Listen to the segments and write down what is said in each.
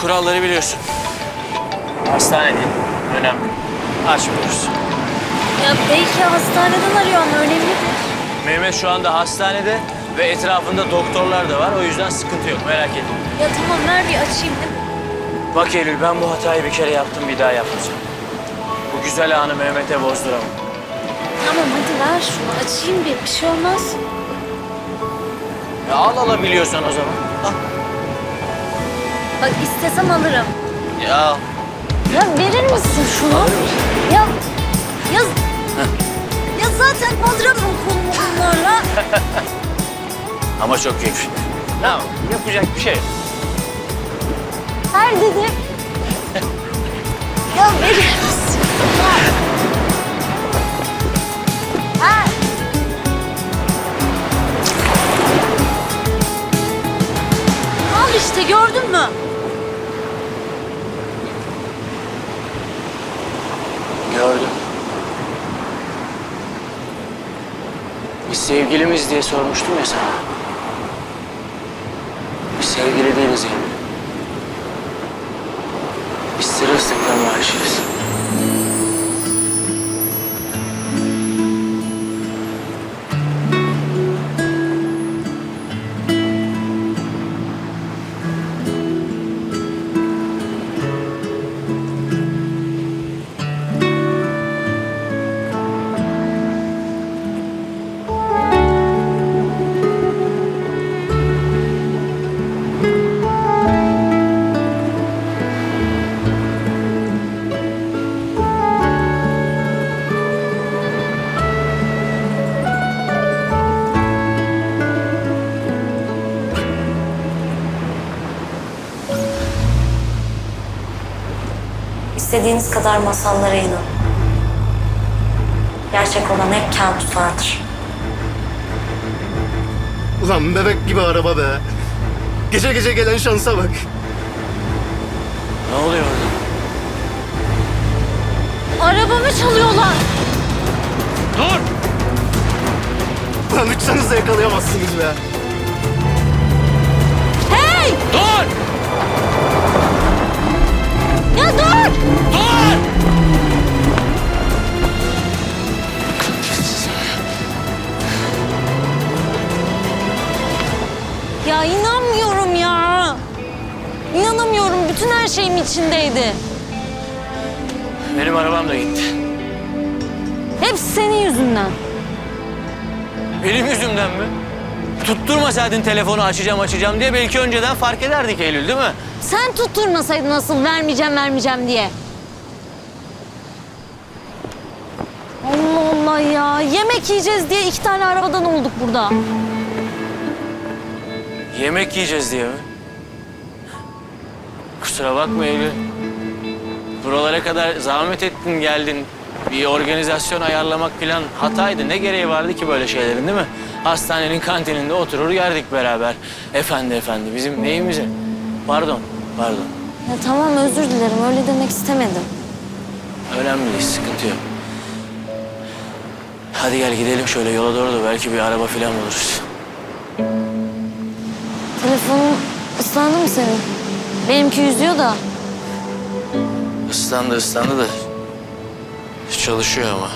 Kuralları biliyorsun. Hastane değil. Önemli. Açmıyoruz. Ya belki hastaneden arıyor ama önemlidir. Mehmet şu anda hastanede ve etrafında doktorlar da var. O yüzden sıkıntı yok. Merak etme. Ya tamam ver bir açayım değil mi? Bak Eylül ben bu hatayı bir kere yaptım bir daha yapmayacağım. Bu güzel anı Mehmet'e bozduramam. Tamam hadi ver şunu açayım bir. Bir şey olmaz. Ya al alabiliyorsan o zaman. Al. Bak istesem alırım. Ya Ya verir misin şunu? Ya, ya, ya zaten kaldıramam kolumu bunlarla. ama çok büyük. Tamam yapacak bir şey yok. Ver dedim. ya verir misin? Ha. Al işte gördün mü? Sevgilimiz diye sormuştum ya sana. Biz sevgili değiliz yani. Biz sırılsıklam aşığız. İstediğiniz kadar masallara inanın. Gerçek olan hep kabuslardır. Ulan bebek gibi araba be. Gece gece gelen şansa bak. Ne oluyor orada? Arabamı çalıyorlar. Dur! Ulan uçsanız da yakalayamazsınız be. Hey! Dur! Ya dur! Dur! Ya inanmıyorum ya. İnanamıyorum. Bütün her şeyim içindeydi. Benim arabam da gitti. Hepsi senin yüzünden. Benim yüzümden mi? Tutturmasaydın telefonu açacağım açacağım diye belki önceden fark ederdik Eylül değil mi? Sen tutturmasaydın nasıl vermeyeceğim vermeyeceğim diye. Allah Allah ya. Yemek yiyeceğiz diye iki tane arabadan olduk burada. Yemek yiyeceğiz diye mi? Kusura bakma Eylül. Buralara kadar zahmet ettin geldin. Bir organizasyon ayarlamak falan hataydı. Ne gereği vardı ki böyle şeylerin değil mi? Hastanenin kantininde oturur yerdik beraber. Efendi efendi bizim neyimize? Pardon, pardon. Ya tamam özür dilerim. Öyle demek istemedim. Önemli değil, sıkıntı yok. Hadi gel gidelim şöyle yola doğru da belki bir araba falan buluruz. Telefonun ıslandı mı senin? Benimki yüzüyor da. Islandı ıslandı da çalışıyor ama.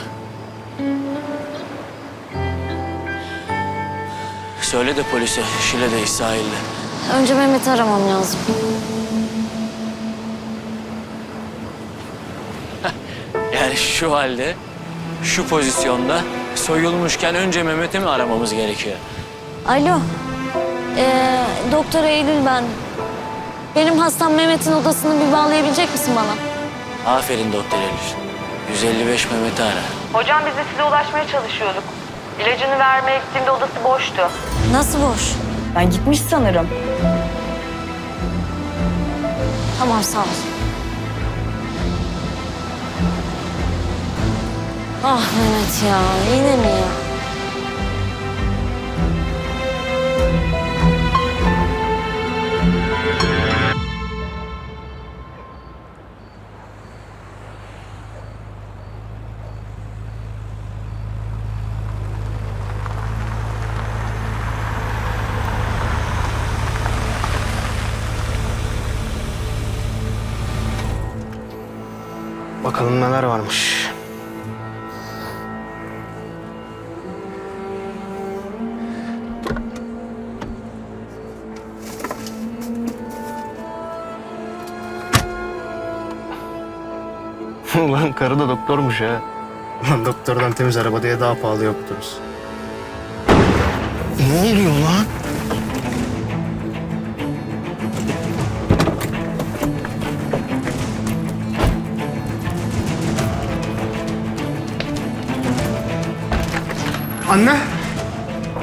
Söyle de polise Şile'deyiz sahilde. Önce Mehmet'i aramam lazım. Yani şu halde, şu pozisyonda soyulmuşken önce Mehmet'i mi aramamız gerekiyor? Alo. Ee, Doktor Eylül ben. Benim hastam Mehmet'in odasını bir bağlayabilecek misin bana? Aferin doktor Elif. 155 Mehmet'i ara. Hocam biz de size ulaşmaya çalışıyorduk. İlacını vermeye gittiğimde odası boştu. Nasıl boş? Ben gitmiş sanırım. Tamam sağ ol. Ah Mehmet ya yine mi ya? Bakalım neler varmış. Ulan karı da doktormuş ha. Ulan doktordan temiz araba diye daha pahalı yokturuz. Ne oluyor lan? Anne!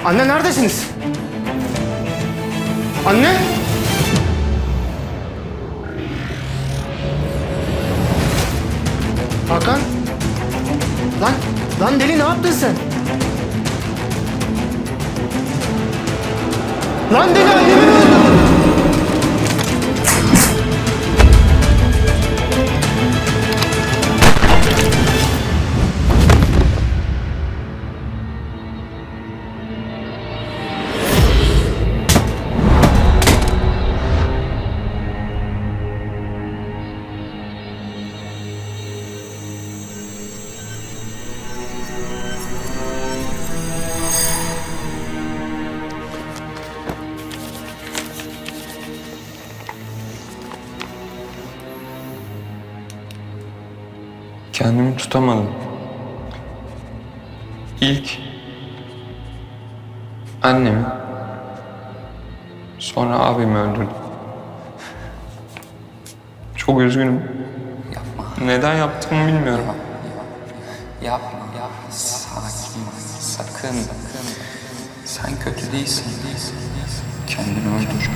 Anne neredesiniz? Anne! Hakan! Lan, lan deli ne yaptın sen? Lan deli annemi Kendimi tutamadım. İlk annemi, sonra abimi öldürdüm. Çok üzgünüm. Yapma. Neden yaptığımı bilmiyorum. Yapma. Yapma. Sakin. Sakın. Sen kötü değilsin. Kendini öldür.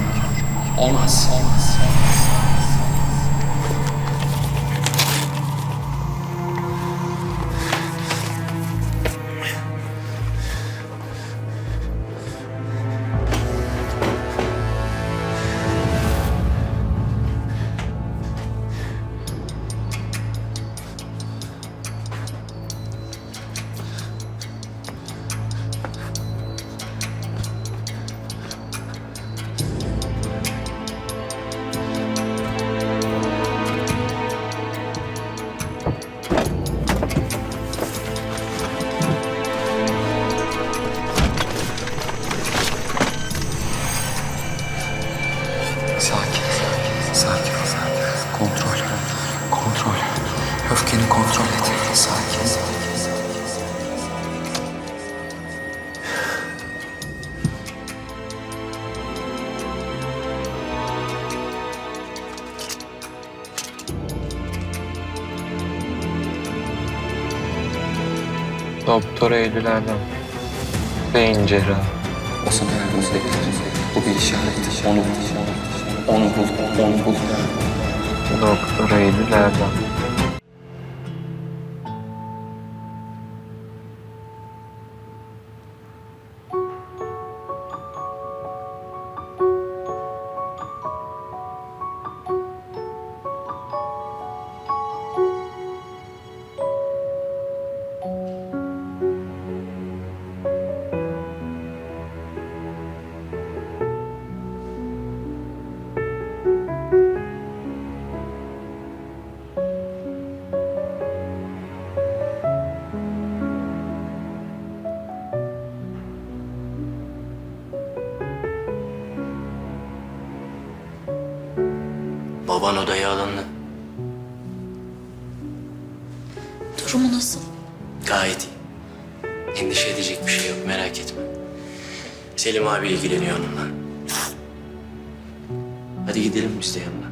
Olmaz. Olmaz. Sakin. Doktor Eylül Erdem. Beyin cerrahı. O sana önümüzde Bu bir işaret. Onu bul. Onu bul. Onu bul. Doktor Eylül Baban odaya alındı. Durumu nasıl? Gayet iyi. Endişe edecek bir şey yok merak etme. Selim abi ilgileniyor onunla. Hadi gidelim biz de yanına.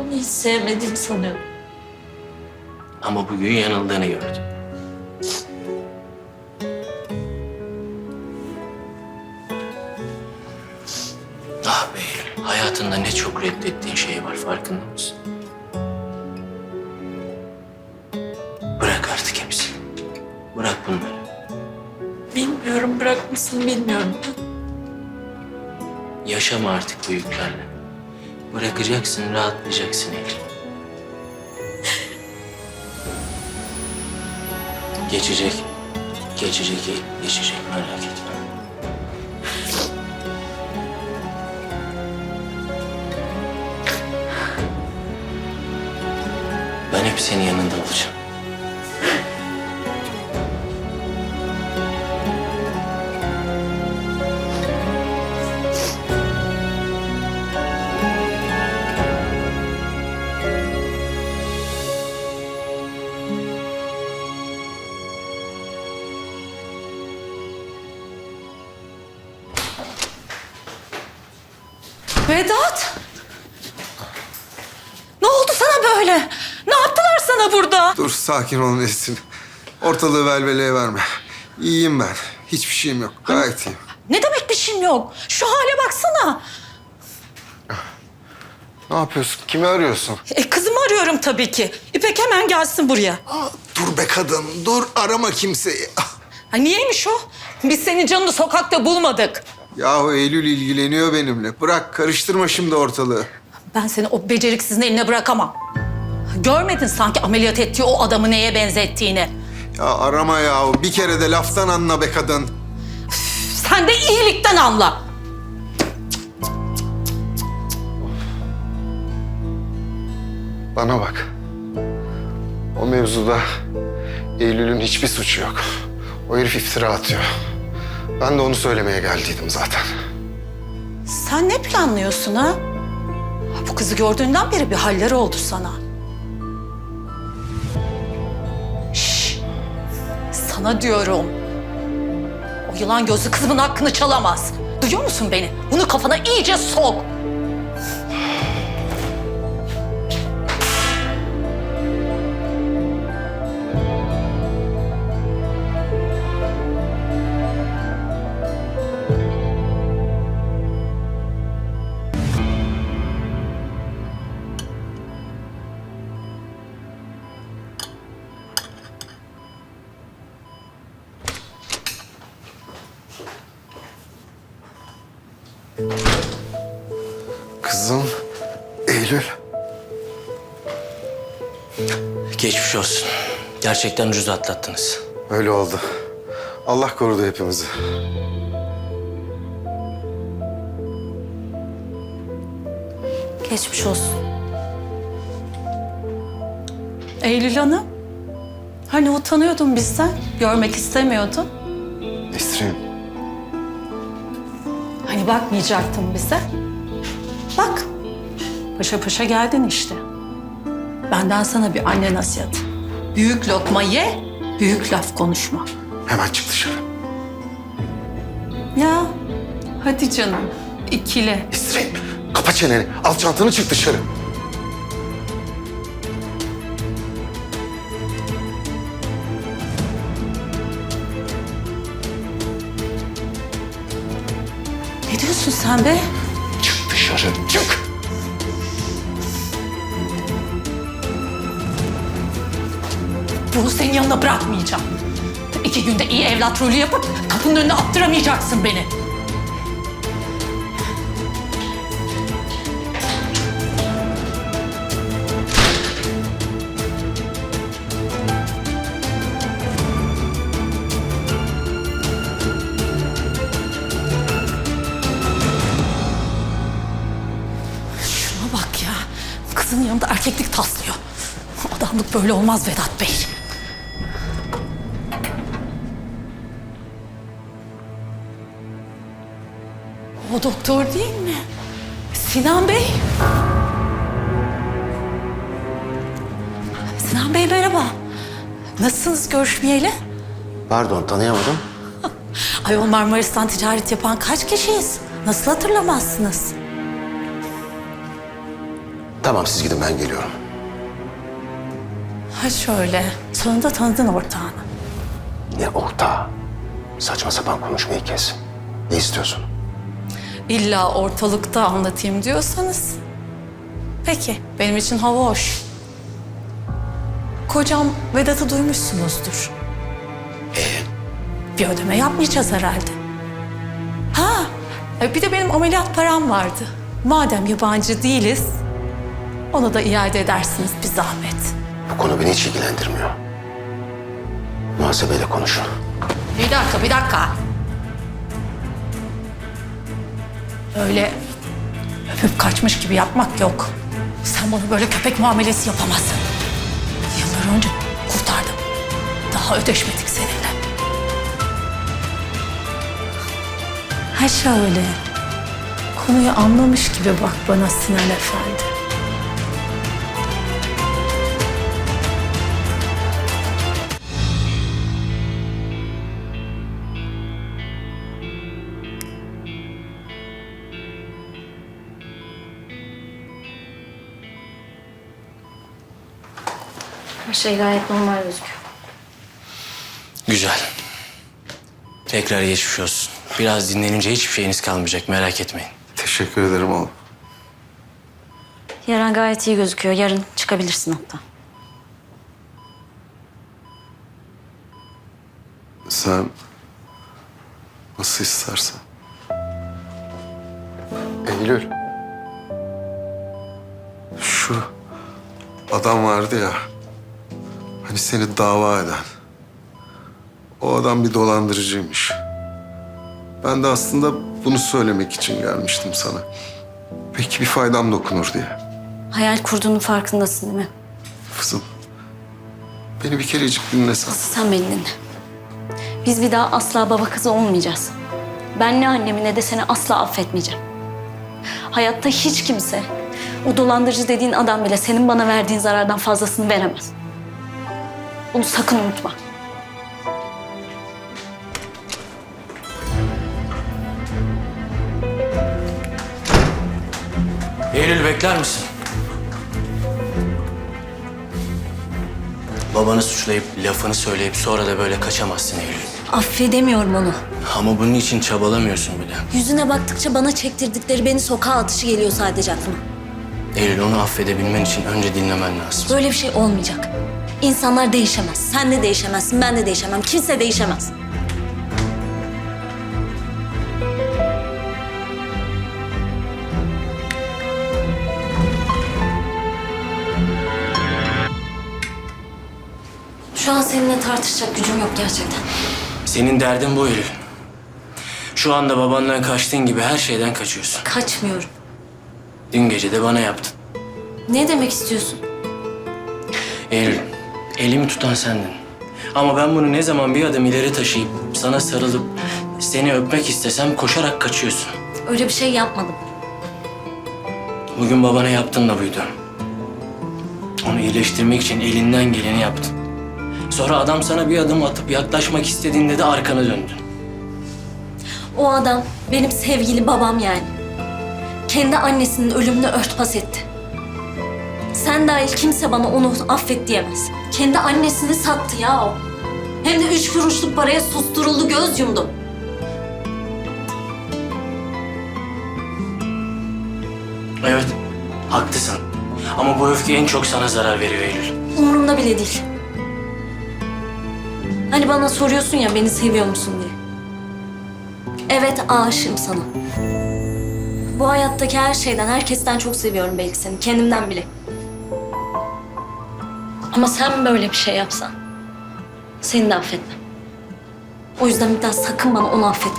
Onu hiç sevmediğimi sanıyorum. Ama bugün yanıldığını gördüm. Mısın? Bırak artık hepsini. Bırak bunları. Bilmiyorum bırakmasını bilmiyorum. Yaşama artık bu yüklerle. Bırakacaksın, rahatlayacaksın Eylül. Geçecek. Geçecek geçecek merak etme. Hep senin yanında olacağım. Vedat! Ne oldu sana böyle? Ne sana burada? Dur sakin ol Nesin. Ortalığı velveleye verme. İyiyim ben. Hiçbir şeyim yok. Gayet iyiyim. Ne demek bir şeyim yok? Şu hale baksana. Ne yapıyorsun? Kimi arıyorsun? E, kızımı arıyorum tabii ki. İpek hemen gelsin buraya. Aa, dur be kadın. Dur arama kimseyi. Ha, niyeymiş o? Biz senin canını sokakta bulmadık. Yahu Eylül ilgileniyor benimle. Bırak karıştırma şimdi ortalığı. Ben seni o beceriksizin eline bırakamam. Görmedin sanki ameliyat ettiği o adamı neye benzettiğini. Ya arama yahu. Bir kere de laftan anla be kadın. Sen de iyilikten anla. Bana bak. O mevzuda Eylül'ün hiçbir suçu yok. O herif iftira atıyor. Ben de onu söylemeye geldiydim zaten. Sen ne planlıyorsun ha? Bu kızı gördüğünden beri bir haller oldu sana. Sana diyorum. O yılan gözlü kızımın hakkını çalamaz. Duyuyor musun beni? Bunu kafana iyice sok. Geçmiş olsun. Gerçekten ucuz atlattınız. Öyle oldu. Allah korudu hepimizi. Geçmiş olsun. Eylül Hanım. Hani utanıyordun bizden? Görmek istemiyordun. Nesrin. Hani bakmayacaktın bize. Bak. Paşa paşa geldin işte. Benden sana bir anne nasihatı. Büyük lokma ye, büyük laf konuşma. Hemen çık dışarı. Ya hadi canım ikile. Nesrin kapa çeneni. Al çantanı çık dışarı. Ne diyorsun sen be? Çık dışarı. Çık. Bunu senin yanına bırakmayacağım. İki günde iyi evlat rolü yapıp kapının önüne attıramayacaksın beni. Şuna bak ya. Kızın yanında erkeklik taslıyor. Adamlık böyle olmaz Vedat Bey. O doktor değil mi? Sinan Bey. Sinan Bey merhaba. Nasılsınız görüşmeyeli? Pardon tanıyamadım. Ayol Marmaris'tan ticaret yapan kaç kişiyiz? Nasıl hatırlamazsınız? Tamam siz gidin ben geliyorum. Ha şöyle. Sonunda tanıdın ortağını. Ne ortağı? Saçma sapan konuşmayı kes. Ne istiyorsun? İlla ortalıkta anlatayım diyorsanız. Peki, benim için hava hoş. Kocam Vedat'ı duymuşsunuzdur. Bir ödeme yapmayacağız herhalde. Ha, e, bir de benim ameliyat param vardı. Madem yabancı değiliz, onu da iade edersiniz bir zahmet. Bu konu beni hiç ilgilendirmiyor. Muhasebeyle konuşun. Bir dakika, bir dakika. Öyle öpüp kaçmış gibi yapmak yok. Sen bana böyle köpek muamelesi yapamazsın. Orhan'cığım kurtardım. Daha ödeşmedik seninle. Ha şöyle. Konuyu anlamış gibi bak bana Sinan Efendi. Şey gayet normal gözüküyor. Güzel. Tekrar geçmiş olsun. Biraz dinlenince hiçbir şeyiniz kalmayacak merak etmeyin. Teşekkür ederim oğlum. Yaran gayet iyi gözüküyor. Yarın çıkabilirsin hatta. Sen nasıl istersen. Eylül. Şu adam vardı ya. Hani seni dava eden. O adam bir dolandırıcıymış. Ben de aslında bunu söylemek için gelmiştim sana. Belki bir faydam dokunur diye. Hayal kurduğunun farkındasın değil mi? Kızım. Beni bir kerecik dinlesen. Asıl sen beni dinle. Biz bir daha asla baba kızı olmayacağız. Ben ne annemi ne de seni asla affetmeyeceğim. Hayatta hiç kimse o dolandırıcı dediğin adam bile senin bana verdiğin zarardan fazlasını veremez. Bunu sakın unutma. Eylül bekler misin? Babanı suçlayıp lafını söyleyip sonra da böyle kaçamazsın Eylül. Affedemiyorum onu. Ama bunun için çabalamıyorsun bile. Yüzüne baktıkça bana çektirdikleri beni sokağa atışı geliyor sadece aklıma. Eylül onu affedebilmen için önce dinlemen lazım. Böyle bir şey olmayacak. İnsanlar değişemez. Sen de değişemezsin, ben de değişemem. Kimse değişemez. Şu an seninle tartışacak gücüm yok gerçekten. Senin derdin bu Eylül. Şu anda babandan kaçtığın gibi her şeyden kaçıyorsun. Kaçmıyorum. Dün gece de bana yaptın. Ne demek istiyorsun? Eylül, elimi tutan sendin. Ama ben bunu ne zaman bir adım ileri taşıyıp sana sarılıp seni öpmek istesem koşarak kaçıyorsun. Öyle bir şey yapmadım. Bugün babana yaptın da buydu. Onu iyileştirmek için elinden geleni yaptın. Sonra adam sana bir adım atıp yaklaşmak istediğinde de arkana döndün. O adam benim sevgili babam yani. Kendi annesinin ölümünü örtbas etti. Sen dahil kimse bana onu affet diyemez. Kendi annesini sattı ya o. Hem de üç kuruşluk paraya susturuldu, göz yumdu. Evet, haklısın. Ama bu öfke en çok sana zarar veriyor Eylül. Umurumda bile değil. Hani bana soruyorsun ya beni seviyor musun diye. Evet aşığım sana. Bu hayattaki her şeyden, herkesten çok seviyorum belki seni. Kendimden bile. Ama sen böyle bir şey yapsan seni de affetmem. O yüzden bir daha sakın bana onu affet.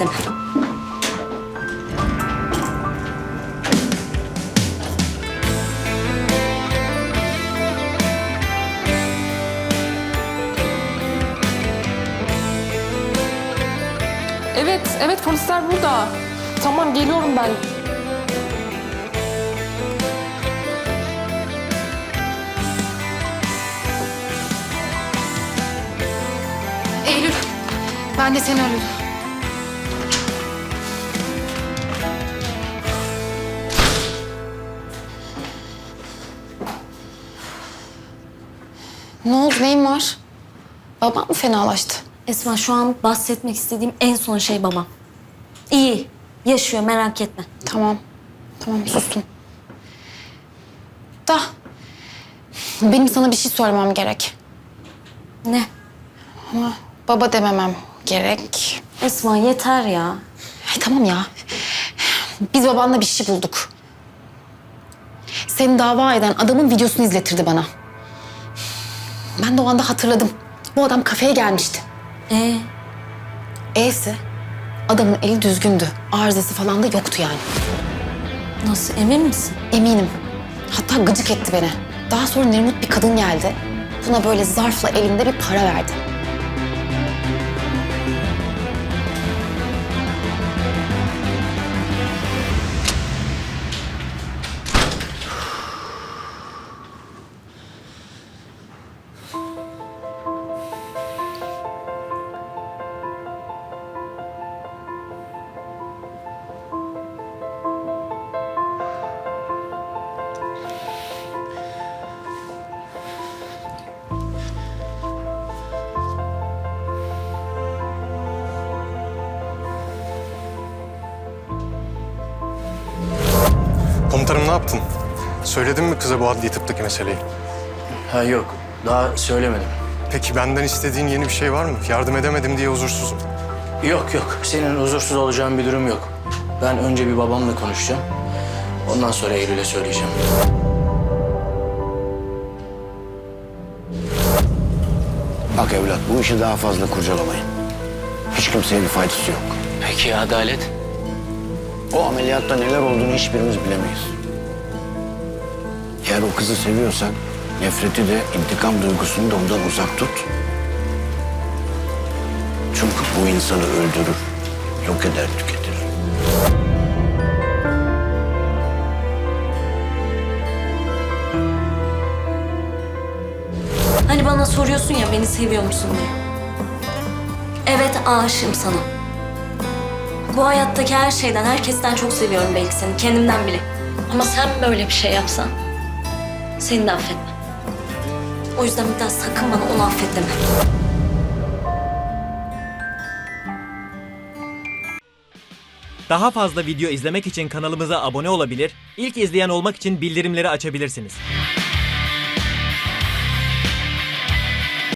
Evet, evet polisler burada. Tamam geliyorum ben. Ben de seni arıyordum. Ne oldu, neyin var? Babam mı fenalaştı? Esma şu an bahsetmek istediğim en son şey babam. İyi, yaşıyor merak etme. Tamam, tamam sustum. Da, benim sana bir şey söylemem gerek. Ne? Ama baba dememem gerek. Esma yeter ya. Ay tamam ya. Biz babanla bir şey bulduk. Seni dava eden adamın videosunu izletirdi bana. Ben de o anda hatırladım. Bu adam kafeye gelmişti. Ee, E'si adamın eli düzgündü. Arızası falan da yoktu yani. nasıl emin misin? Eminim. Hatta gıcık etti beni. Daha sonra Nermut bir kadın geldi. buna böyle zarfla elinde bir para verdi. Komutanım ne yaptın? Söyledin mi kıza bu adli tıptaki meseleyi? Ha yok, daha söylemedim. Peki benden istediğin yeni bir şey var mı? Yardım edemedim diye huzursuzum. Yok yok, senin huzursuz olacağın bir durum yok. Ben önce bir babamla konuşacağım. Ondan sonra Eylül'e söyleyeceğim. Bak evlat bu işi daha fazla kurcalamayın. Hiç kimseye bir faydası yok. Peki ya adalet? O ameliyatta neler olduğunu hiçbirimiz bilemeyiz. Eğer o kızı seviyorsan nefreti de intikam duygusunu da ondan uzak tut. Çünkü bu insanı öldürür, yok eder, tüketir. Hani bana soruyorsun ya beni seviyor musun diye. Evet aşığım sana. Bu hayattaki her şeyden, herkesten çok seviyorum belki seni. Kendimden bile. Ama sen böyle bir şey yapsan seni de affetmem. O yüzden bir daha sakın bana onu affet deme. Daha fazla video izlemek için kanalımıza abone olabilir, ilk izleyen olmak için bildirimleri açabilirsiniz.